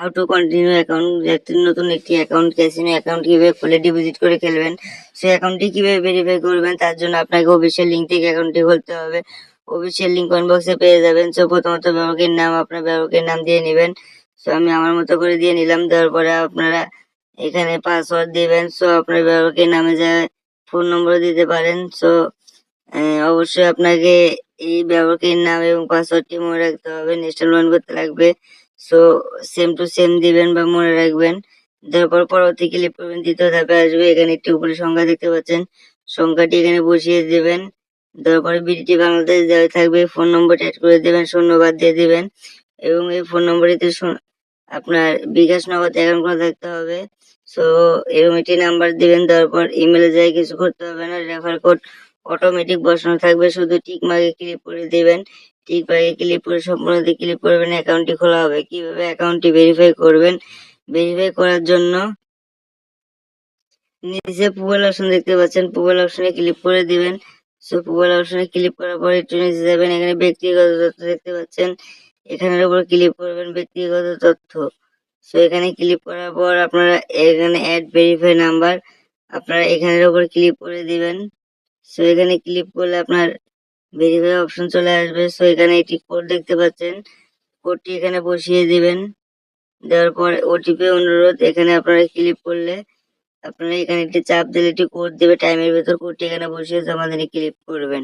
How to continue account একটি নতুন একটি অ্যাকাউন্ট ক্যাসিনো অ্যাকাউন্ট কীভাবে খুলে ডিপোজিট করে খেলবেন, সেই অ্যাকাউন্টটি কীভাবে ভেরিফাই করবেন, তার জন্য আপনাকে অফিসিয়াল লিঙ্ক থেকে অ্যাকাউন্টটি খুলতে হবে। অফিসিয়াল লিঙ্ক বক্সে পেয়ে যাবেন, সো প্রথমত ব্যবহারকারীর নাম, আপনার ব্যবহারকারীর নাম দিয়ে নেবেন। সো আমি আমার মতো করে দিয়ে নিলাম, দেওয়ার পরে আপনারা এখানে পাসওয়ার্ড দিবেন, সো আপনার ব্যবহারকারীর নামে যা ফোন নম্বর দিতে পারেন। সো অবশ্যই আপনাকে এই ব্যবহারকারীর নাম এবং পাসওয়ার্ডটি মনে রাখতে হবে ইনস্টল অন করতে লাগবে। সো সেম টু সেম দিবেন বা মনে রাখবেন। তারপর পরবর্তী ক্লিক করবেন, দ্বিতীয় ধাপে আসবে। এখানে একটি উপরে সংখ্যা দেখতে পাচ্ছেন। সংখ্যাটি এখানে বসিয়ে দেবেন। তারপরে বিডিটি বাংলাদেশ দেওয়া থাকবে। ফোন নম্বরটি অ্যাড করে দেবেন শূন্যবাদ দিয়ে দিবেন। এবং এই ফোন নম্বরটিতে আপনার বিকাশ নগদ অ্যাকাউন্ট করা থাকতে হবে। সো এরকম একটি নাম্বার দিবেন। তারপর ইমেলে যাই, কিছু করতে হবে না। রেফার কোড অটোমেটিক বসানো থাকবে। শুধু টিক মার্কে ক্লিক করে দিবেন। টিক মার্কে ক্লিক করে সম্পূর্ণ ক্লিক করবেন। অ্যাকাউন্টটি খোলা হবে। কীভাবে অ্যাকাউন্টটি ভেরিফাই করবেন? ভেরিফাই করার জন্য নিচে প্রোফাইল অপশন দেখতে পাচ্ছেন। প্রোফাইল অপশনে ক্লিক করে দিবেন। সো প্রোফাইল অপশনে ক্লিক করার পর একটু নিচে যাবেন। এখানে ব্যক্তিগত তথ্য দেখতে পাচ্ছেন। এখানের উপর ক্লিক করবেন ব্যক্তিগত তথ্য। সো এখানে ক্লিক করার পর আপনারা এখানে অ্যাড ভেরিফাই নাম্বার আপনারা এখানের উপর ক্লিক করে দিবেন। সো এখানে ক্লিক করলে আপনার ভেরিফাই অপশন চলে আসবে। সো এখানে একটি কোড দেখতে পাচ্ছেন। কোডটি এখানে বসিয়ে দিবেন। দেওয়ার পর ওটিপি অনুরোধ, এখানে আপনারা ক্লিক করলে আপনারা এখানে একটি চাপ দিলে একটি কোড দেবে। টাইমের ভেতর কোডটি এখানে বসিয়ে জমা দিলে ক্লিক করবেন।